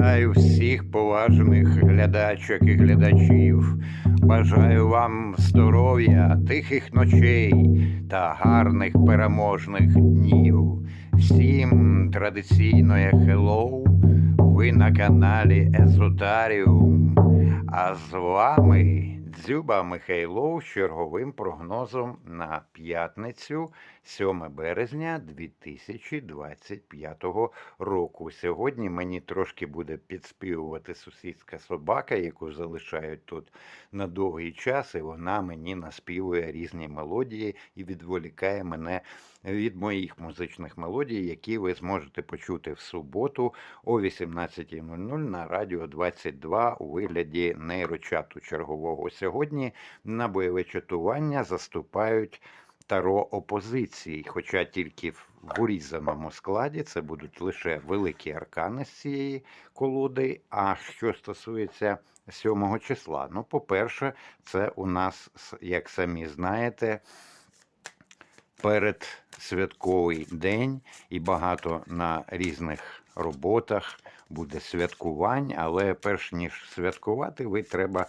Вітаю всіх поважних глядачок і глядачів. Бажаю вам здоров'я, тихих ночей та гарних переможних днів. Всім традиційне хеллоу. Ви на каналі Езотаріум. А з вами Дзюба Михайлов з черговим прогнозом на п'ятницю, 7 березня 2025 року. Сьогодні мені трошки буде підспівувати сусідська собака, яку залишають тут на довгий час, і вона мені наспівує різні мелодії і відволікає мене від моїх музичних мелодій, які ви зможете почути в суботу о 18.00 на радіо 22 у вигляді нейрочату чергового. Сьогодні на бойове чатування заступають таро опозиції, хоча тільки в урізаному складі це будуть лише великі аркани з цієї колоди. А що стосується 7 числа, ну, по-перше, це у нас, як самі знаєте, перед святковий день і багато на різних роботах буде святкувань, але перш ніж святкувати, ви треба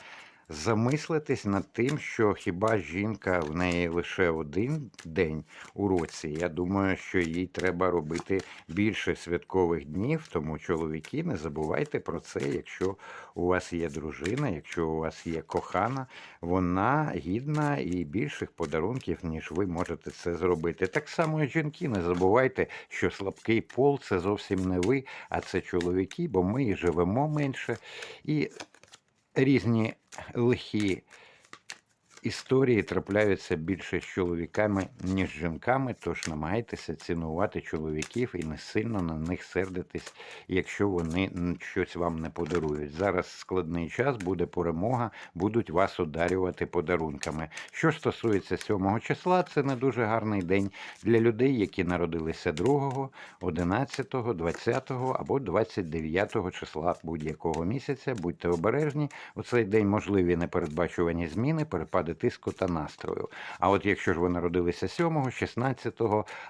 замислитись над тим, що хіба жінка в неї лише один день у році. Я думаю, що їй треба робити більше святкових днів, тому чоловіки, не забувайте про це, якщо у вас є дружина, якщо у вас є кохана, вона гідна і більших подарунків, ніж ви можете це зробити. Так само і жінки, не забувайте, що слабкий пол це зовсім не ви, а це чоловіки, бо ми і живемо менше. І різні лихі історії трапляються більше з чоловіками, ніж з жінками, тож намагайтеся цінувати чоловіків і не сильно на них сердитись, якщо вони щось вам не подарують. Зараз складний час, буде перемога, будуть вас ударювати подарунками. Що стосується 7 числа, це не дуже гарний день для людей, які народилися 2, 11, 20 або 29 числа будь-якого місяця. Будьте обережні. У цей день можливі непередбачувані зміни, перепади влади, тиску та настрою. А от якщо ж ви народилися 7, 16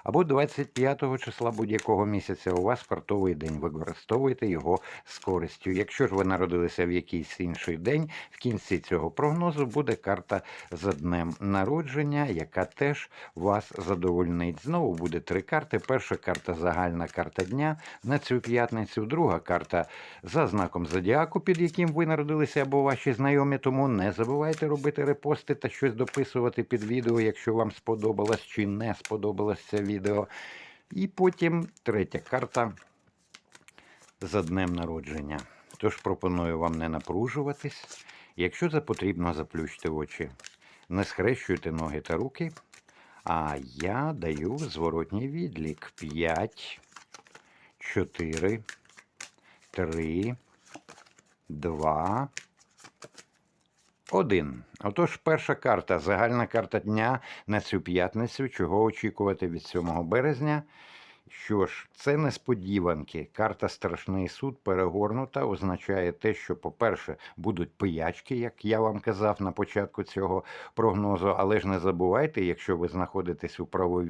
або 25 числа будь-якого місяця, у вас спортовий день, використовуйте його з користю. Якщо ж ви народилися в якийсь інший день, в кінці цього прогнозу буде карта за днем народження, яка теж вас задовольнить. Знову буде три карти. Перша карта загальна карта дня на цю п'ятницю, друга карта за знаком зодіаку, під яким ви народилися або ваші знайомі. Тому не забувайте робити репости та щось дописувати під відео, якщо вам сподобалось чи не сподобалось це відео. І потім третя карта за днем народження. Тож пропоную вам не напружуватись. Якщо це потрібно, заплющте очі. Не схрещуйте ноги та руки. А я даю зворотній відлік. 5, 4, 3, 2, один. Отож, перша карта, загальна карта дня на цю п'ятницю, чого очікувати від 7 березня. Що ж, це несподіванки. Карта Страшний суд перегорнута означає те, що, по-перше, будуть пиячки, як я вам казав на початку цього прогнозу. Але ж не забувайте, якщо ви знаходитесь у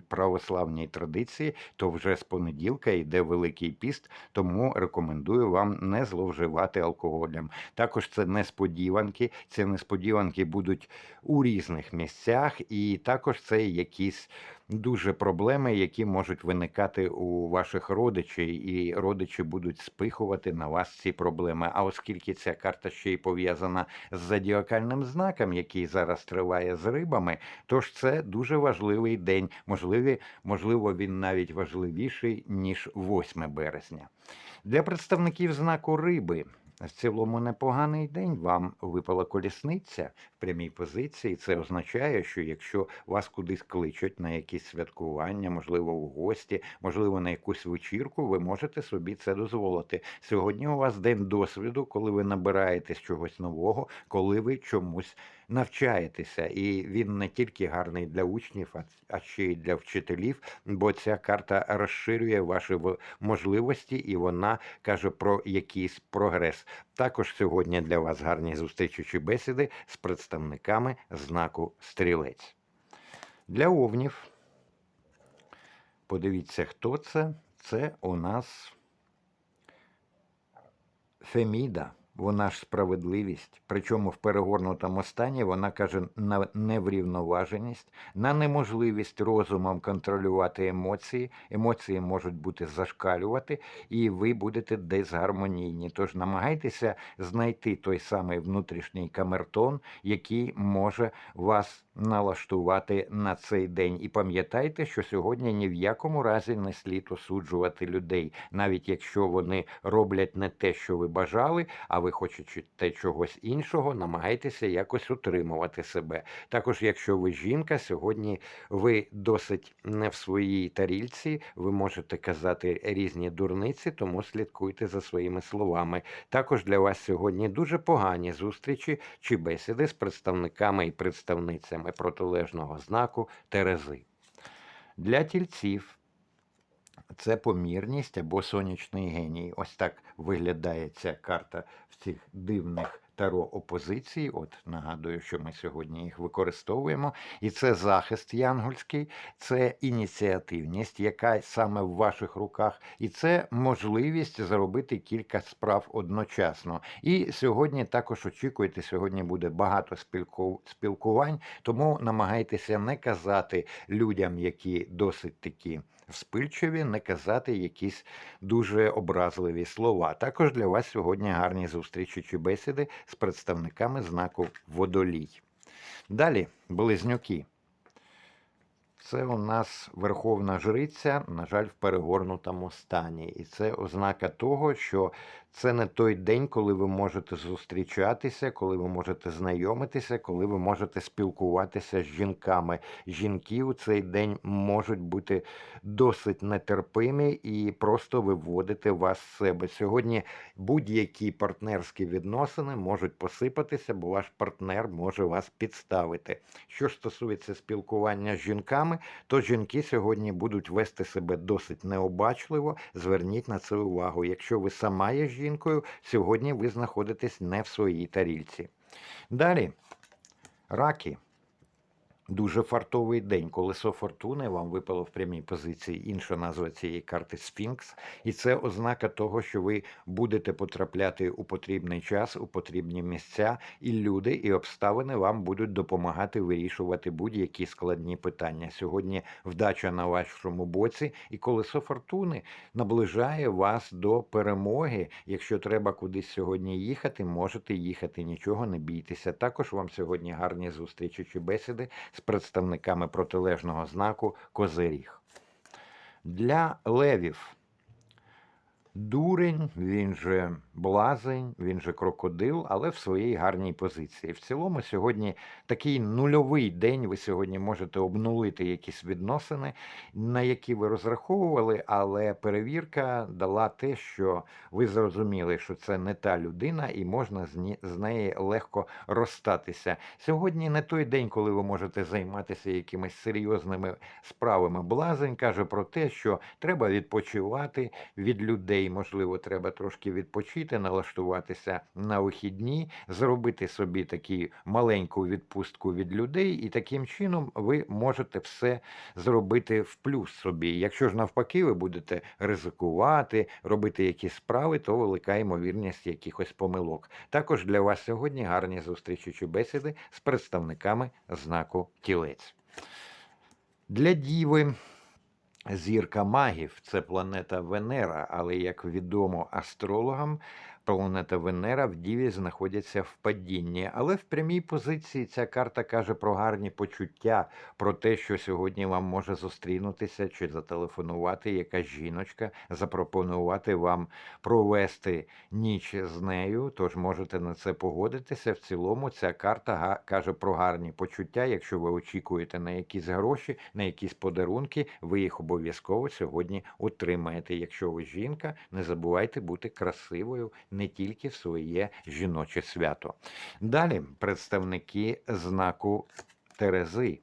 православній традиції, то вже з понеділка йде Великий піст, тому рекомендую вам не зловживати алкоголем. Також це несподіванки. Ці несподіванки будуть у різних місцях, і також це якісь дуже проблеми, які можуть виникати у ваших родичів, і родичі будуть спихувати на вас ці проблеми. А оскільки ця карта ще й пов'язана з зодіакальним знаком, який зараз триває з рибами, тож це дуже важливий день. Можливі, можливо, він навіть важливіший ніж 8 березня. Для представників знаку риби. В цілому непоганий день вам випала колісниця в прямій позиції. Це означає, що якщо вас кудись кличуть на якісь святкування, можливо, у гості, можливо, на якусь вечірку, ви можете собі це дозволити. Сьогодні у вас день досвіду, коли ви набираєтесь чогось нового, коли ви чомусь навчаєтеся. І він не тільки гарний для учнів, а ще й для вчителів, бо ця карта розширює ваші можливості і вона каже про якийсь прогрес. Також сьогодні для вас гарні зустрічі бесіди з представниками знаку стрілець. Для овнів. Подивіться, хто це. Це у нас Феміда, вона ж справедливість, причому в перегорнутому стані вона каже на неврівноваженість, на неможливість розумом контролювати емоції. Емоції можуть бути зашкалювати, і ви будете дезгармонійні. Тож намагайтеся знайти той самий внутрішній камертон, який може вас налаштувати на цей день. І пам'ятайте, що сьогодні ні в якому разі не слід осуджувати людей, навіть якщо вони роблять не те, що ви бажали, а ви хочете чогось іншого, намагайтеся якось утримувати себе. Також, якщо ви жінка, сьогодні ви досить не в своїй тарільці, ви можете казати різні дурниці, тому слідкуйте за своїми словами. Також для вас сьогодні дуже погані зустрічі чи бесіди з представниками і представницями протилежного знаку Терези. Для тільців це помірність або сонячний геній. Ось так виглядає ця карта в цих дивних таро опозицій. От нагадую, що ми сьогодні їх використовуємо. І це захист янгольський, це ініціативність, яка саме в ваших руках, і це можливість зробити кілька справ одночасно. І сьогодні також очікуйте, сьогодні буде багато спілкувань, тому намагайтеся не казати людям, які досить такі вспильчиві, не казати якісь дуже образливі слова. Також для вас сьогодні гарні зустрічі чи бесіди з представниками знаку Водолій. Далі близнюки. Це у нас Верховна Жриця, на жаль, в перегорнутому стані. І це ознака того, що це не той день, коли ви можете зустрічатися, коли ви можете знайомитися, коли ви можете спілкуватися з жінками. Жінки у цей день можуть бути досить нетерпимі і просто виводити вас з себе. Сьогодні будь-які партнерські відносини можуть посипатися, бо ваш партнер може вас підставити. Що ж стосується спілкування з жінками, то жінки сьогодні будуть вести себе досить необачливо. Зверніть на це увагу. Якщо ви сама є жінкою, сьогодні ви знаходитесь не в своїй тарільці. Далі, раки. Дуже фартовий день. Колесо фортуни вам випало в прямій позиції. Інша назва цієї карти Сфінкс. І це ознака того, що ви будете потрапляти у потрібний час, у потрібні місця, і люди, і обставини вам будуть допомагати вирішувати будь-які складні питання. Сьогодні вдача на вашому боці, і колесо фортуни наближає вас до перемоги. Якщо треба кудись сьогодні їхати, можете їхати. Нічого не бійтеся. Також вам сьогодні гарні зустрічі чи бесіди з представниками протилежного знаку Козиріг. Для левів дурень, він же блазень, він же крокодил, але в своїй гарній позиції. В цілому, сьогодні такий нульовий день. Ви сьогодні можете обнулити якісь відносини, на які ви розраховували, але перевірка дала те, що ви зрозуміли, що це не та людина, і можна з неї легко розстатися. Сьогодні не той день, коли ви можете займатися якимись серйозними справами. Блазень каже про те, що треба відпочивати від людей. Можливо, треба трошки відпочити, налаштуватися на вихідні, зробити собі таку маленьку відпустку від людей, і таким чином ви можете все зробити в плюс собі. Якщо ж навпаки, ви будете ризикувати, робити якісь справи, то велика ймовірність якихось помилок. Також для вас сьогодні гарні зустрічі чи бесіди з представниками знаку тілець. Для діви зірка магів це планета Венера, але як відомо астрологам, планета Венера в Діві знаходиться в падінні. Але в прямій позиції ця карта каже про гарні почуття, про те, що сьогодні вам може зустрінутися чи зателефонувати якась жіночка, запропонувати вам провести ніч з нею. Тож можете на це погодитися. В цілому ця карта каже про гарні почуття. Якщо ви очікуєте на якісь гроші, на якісь подарунки, ви їх обов'язково сьогодні отримаєте. Якщо ви жінка, не забувайте бути красивою не тільки своє жіноче свято. Далі представники знаку Терези.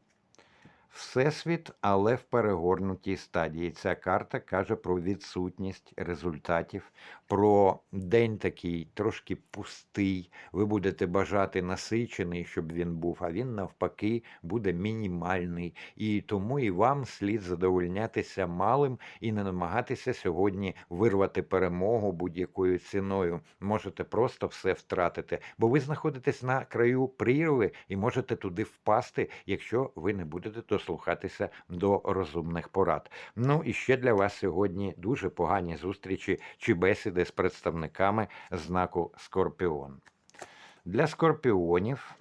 Всесвіт, але в перегорнутій стадії. Ця карта каже про відсутність результатів, про день такий трошки пустий. Ви будете бажати насичений, щоб він був, а він навпаки буде мінімальний. І тому і вам слід задовольнятися малим і не намагатися сьогодні вирвати перемогу будь-якою ціною. Можете просто все втратити, бо ви знаходитесь на краю прірви і можете туди впасти, якщо ви не будете дослухатися до розумних порад. Ну і ще для вас сьогодні дуже погані зустрічі чи бесіди з представниками знаку Скорпіон. Для скорпіонів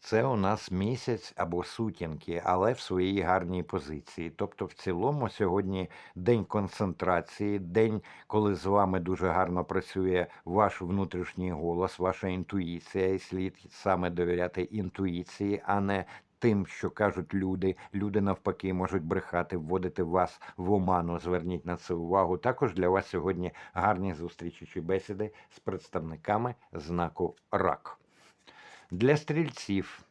це у нас місяць або сутінки, але в своїй гарній позиції. Тобто, в цілому, сьогодні день концентрації, день, коли з вами дуже гарно працює ваш внутрішній голос, ваша інтуїція, і слід саме довіряти інтуїції, а не тим, що кажуть люди. Люди навпаки можуть брехати, вводити вас в оману. Зверніть на це увагу. Також для вас сьогодні гарні зустрічі чи бесіди з представниками знаку РАК. Для стрільців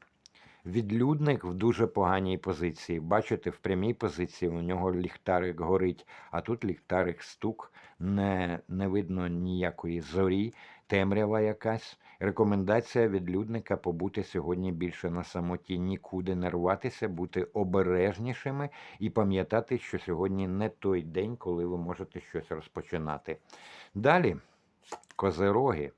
відлюдник в дуже поганій позиції. Бачите, в прямій позиції у нього ліхтарик горить, а тут ліхтарик стук, не, не видно ніякої зорі, темрява якась. Рекомендація відлюдника побути сьогодні більше на самоті, нікуди не рватися, бути обережнішими і пам'ятати, що сьогодні не той день, коли ви можете щось розпочинати. Далі, козероги.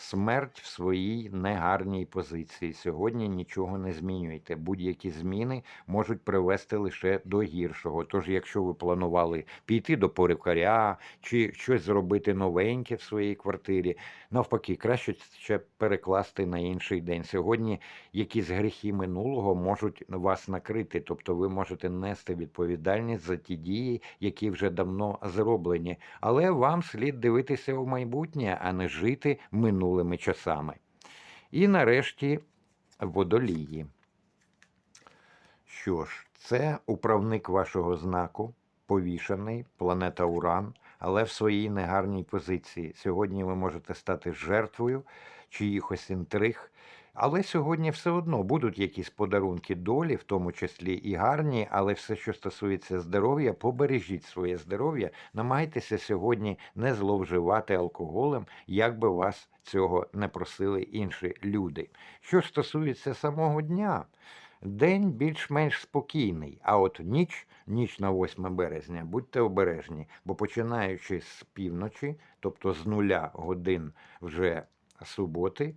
Смерть в своїй негарній позиції. Сьогодні нічого не змінюйте. Будь-які зміни можуть привести лише до гіршого. Тож, якщо ви планували піти до перукаря чи щось зробити новеньке в своїй квартирі, навпаки, краще ще перекласти на інший день. Сьогодні якісь гріхи минулого можуть вас накрити, тобто ви можете нести відповідальність за ті дії, які вже давно зроблені. Але вам слід дивитися в майбутнє, а не жити минулими часами. І нарешті водолії. Що ж, це управник вашого знаку, повішаний, планета Уран, але в своїй негарній позиції. Сьогодні ви можете стати жертвою чиїхось інтриг. Але сьогодні все одно будуть якісь подарунки долі, в тому числі і гарні, але все, що стосується здоров'я, побережіть своє здоров'я, намагайтеся сьогодні не зловживати алкоголем, як би вас цього не просили інші люди. Що стосується самого дня, день більш-менш спокійний, а от ніч, ніч на 8 березня, будьте обережні, бо починаючи з півночі, тобто з нуля годин вже суботи,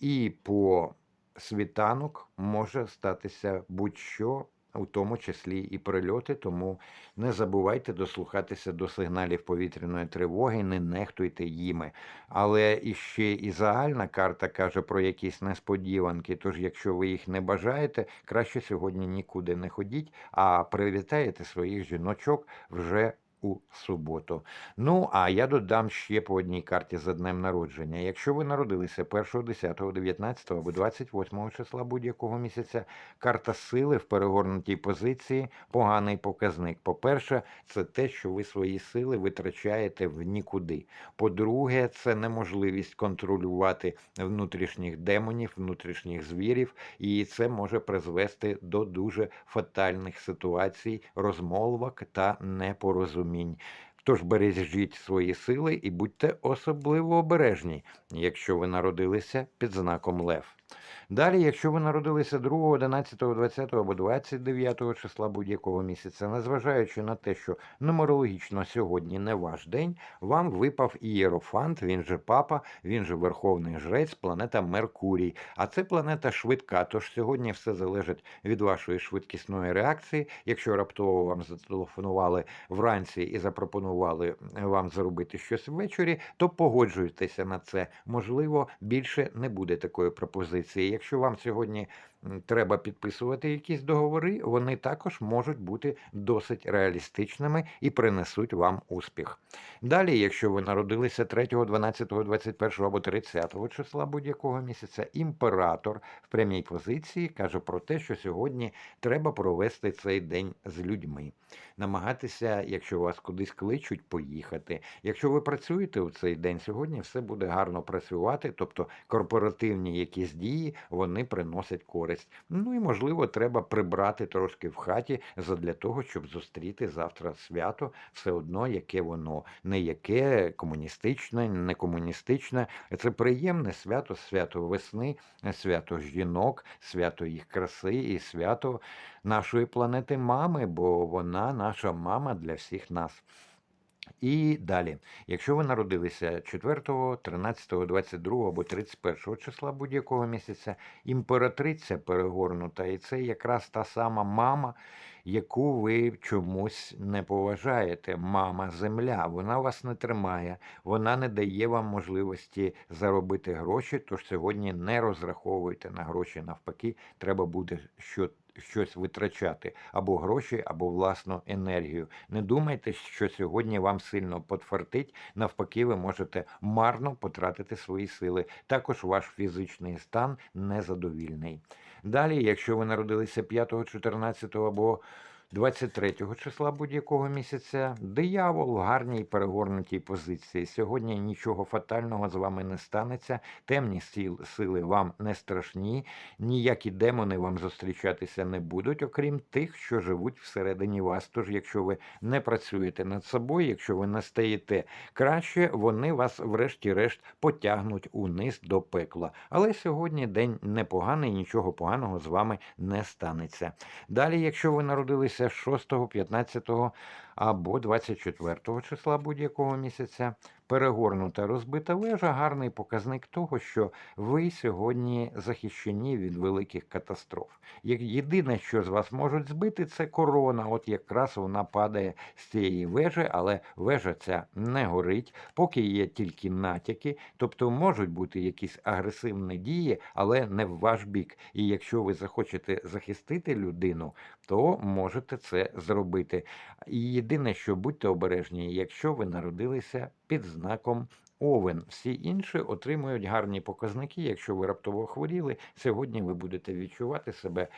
і по світанок може статися будь-що, у тому числі і прильоти. Тому не забувайте дослухатися до сигналів повітряної тривоги, не нехтуйте їми. Але іще і загальна карта каже про якісь несподіванки. Тож, якщо ви їх не бажаєте, краще сьогодні нікуди не ходіть, а привітаєте своїх жіночок вже у суботу. Ну, а я додам ще по одній карті за днем народження. Якщо ви народилися 1, 10, 19 або 28 числа будь-якого місяця, карта сили в перегорнутій позиції поганий показник. По-перше, це те, що ви свої сили витрачаєте в нікуди. По-друге, це неможливість контролювати внутрішніх демонів, внутрішніх звірів, і це може призвести до дуже фатальних ситуацій, розмолвок та непорозумінь. Амінь. Тож бережіть свої сили і будьте особливо обережні, якщо ви народилися під знаком Лев. Далі, якщо ви народилися 2, 11, 20 або 29 числа будь-якого місяця, незважаючи на те, що нумерологічно сьогодні не ваш день, вам випав ієрофант, він же папа, він же верховний жрець, планета Меркурій. А це планета швидка. Тож сьогодні все залежить від вашої швидкісної реакції. Якщо раптово вам зателефонували вранці і запропонували вам зробити щось ввечері, то погоджуйтеся на це. Можливо, більше не буде такої пропозиції. Якщо вам сьогодні треба підписувати якісь договори, вони також можуть бути досить реалістичними і принесуть вам успіх. Далі, якщо ви народилися 3, 12, 21 або 30 числа будь-якого місяця, імператор в прямій позиції каже про те, що сьогодні треба провести цей день з людьми. Намагатися, якщо вас кудись кличуть, поїхати. Якщо ви працюєте у цей день, сьогодні все буде гарно працювати, тобто корпоративні якісь дії вони приносять користь радість. Ну і можливо, треба прибрати трошки в хаті задля того, щоб зустріти завтра свято, все одно яке воно, не яке комуністичне, не комуністичне. Це приємне свято, свято весни, свято жінок, свято їх краси і свято нашої планети мами, бо вона наша мама для всіх нас. І далі, якщо ви народилися 4, 13, 22 або 31 числа будь-якого місяця, імператриця перегорнута, і це якраз та сама мама, яку ви чомусь не поважаєте. Мама земля, вона вас не тримає, вона не дає вам можливості заробити гроші. Тож сьогодні не розраховуйте на гроші. Навпаки, треба буде що. Щось витрачати або гроші, або власну енергію. Не думайте, що сьогодні вам сильно подфартить. Навпаки, ви можете марно потратити свої сили. Також ваш фізичний стан незадовільний. Далі, якщо ви народилися 5, 14 або 23 числа будь-якого місяця, диявол в гарній перегорнутій позиції. Сьогодні нічого фатального з вами не станеться, темні сили вам не страшні, ніякі демони вам зустрічатися не будуть, окрім тих, що живуть всередині вас. Тож, якщо ви не працюєте над собою, якщо ви не стаєте краще, вони вас, врешті-решт, потягнуть униз до пекла. Але сьогодні день непоганий, нічого поганого з вами не станеться. Далі, якщо ви народилися 6, 15 або 24 числа будь-якого місяця, перегорнута розбита вежа гарний показник того, що ви сьогодні захищені від великих катастроф. Єдине, що з вас можуть збити, це корона. От якраз вона падає з цієї вежі, але вежа ця не горить, поки є тільки натяки, тобто можуть бути якісь агресивні дії, але не в ваш бік. І якщо ви захочете захистити людину, то можете це зробити. І єдине, що будьте обережні, якщо ви народилися під знаком Овен, всі інші отримують гарні показники. Якщо ви раптово хворіли, сьогодні ви будете відчувати себе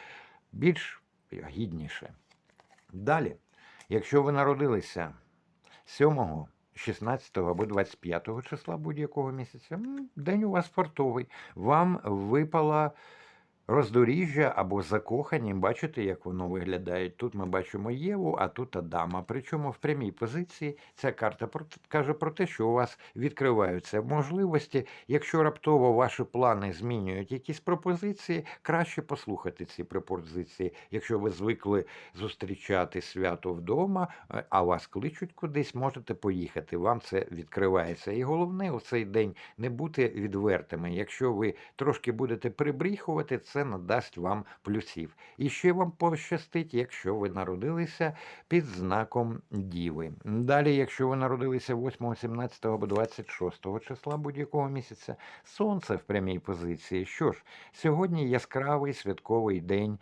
більш гідніше. Далі, якщо ви народилися 7, 16 або 25 числа будь-якого місяця, день у вас фартовий. Вам випала роздоріжжя або закохані. Бачите, як воно виглядає? Тут ми бачимо Єву, а тут Адама. Причому в прямій позиції ця карта каже про те, що у вас відкриваються можливості. Якщо раптово ваші плани змінюють якісь пропозиції, краще послухати ці пропозиції. Якщо ви звикли зустрічати свято вдома, е, а вас кличуть кудись, можете поїхати. Вам це відкривається. І головне у цей день не бути відвертими. Якщо ви трошки будете прибріхувати, це надасть вам плюсів. І ще вам пощастить, якщо ви народилися під знаком Діви. Далі, якщо ви народилися 8, 17 або 26 числа будь-якого місяця, сонце в прямій позиції. Що ж, сьогодні яскравий святковий день.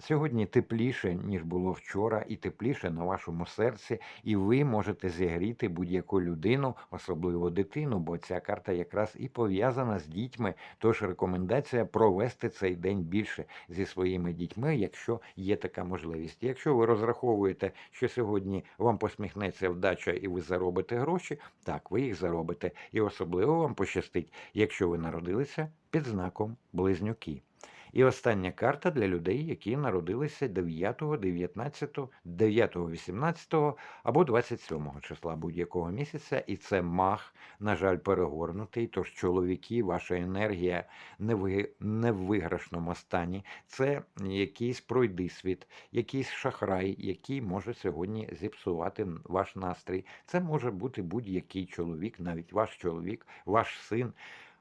Сьогодні тепліше, ніж було вчора, і тепліше на вашому серці, і ви можете зігріти будь-яку людину, особливо дитину, бо ця карта якраз і пов'язана з дітьми. Тож рекомендація провести цей день більше зі своїми дітьми, якщо є така можливість. Якщо ви розраховуєте, що сьогодні вам посміхнеться вдача і ви заробите гроші, так, ви їх заробите. І особливо вам пощастить, якщо ви народилися під знаком близнюки. І остання карта для людей, які народилися 9, 19, 9, 18 або 27 числа будь-якого місяця, і це мах, на жаль, перегорнутий. Тож чоловіки, ваша енергія не в, не в виграшному стані. Це якийсь пройдисвіт, якийсь шахрай, який може сьогодні зіпсувати ваш настрій. Це може бути будь-який чоловік, навіть ваш чоловік, ваш син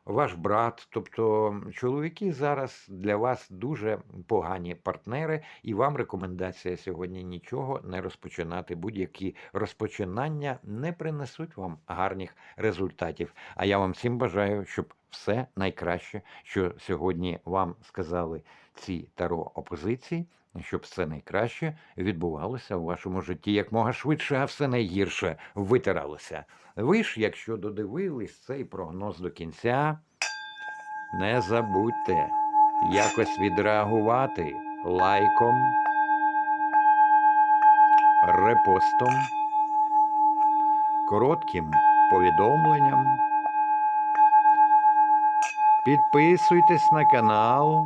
ваш брат. Тобто чоловіки зараз для вас дуже погані партнери, і вам рекомендація сьогодні нічого не розпочинати. Будь-які розпочинання не принесуть вам гарних результатів. А я вам всім бажаю, щоб все найкраще, що сьогодні вам сказали ці таро опозиції. Щоб все найкраще відбувалося у вашому житті якмога швидше, а все найгірше витиралося. Ви ж, якщо додивились цей прогноз до кінця, не забудьте якось відреагувати лайком, репостом, коротким повідомленням. Підписуйтесь на канал,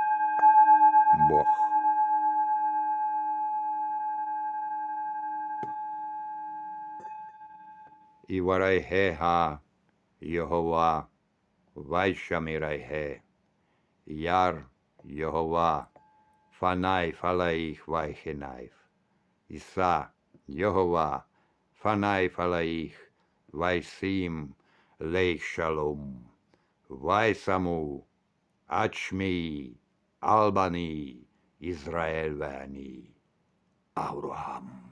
Бог. І варайгега Йогова, Вайшамірайге, Яр Йогова, Фанай Фалаїх Вайхенайф, Іса Йогова, Фанай Фалаїх, Вайсим Лейх Шалом, Вайсаму, Ачмі, Albany, İsrail ve Avruham.